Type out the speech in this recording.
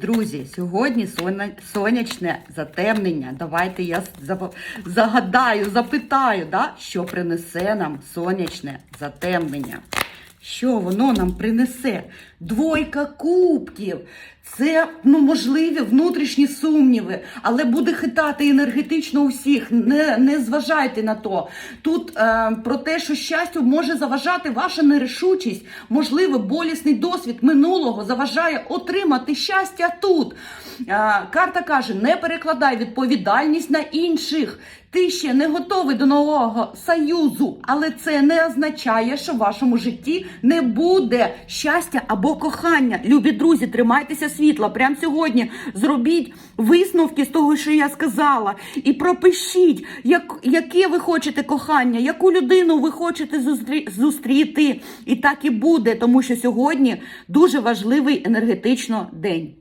Друзі, сьогодні сонячне затемнення. Давайте я загадаю, запитаю, да? що принесе нам сонячне затемнення. Що воно нам принесе? Двойка кубків. Це ну, можливі внутрішні сумніви, але буде хитати енергетично усіх. Не, не зважайте на то. Тут е, про те, що щастю може заважати ваша нерішучість, можливо, болісний досвід минулого заважає отримати щастя тут. Е, карта каже: не перекладай відповідальність на інших. Ти ще не готовий до нового союзу, але це не означає, що в вашому житті не буде щастя або кохання. Любі друзі, тримайтеся світла. Прямо сьогодні зробіть висновки з того, що я сказала, і пропишіть, як, яке ви хочете кохання, яку людину ви хочете зустрі- зустріти. І так і буде, тому що сьогодні дуже важливий енергетично день.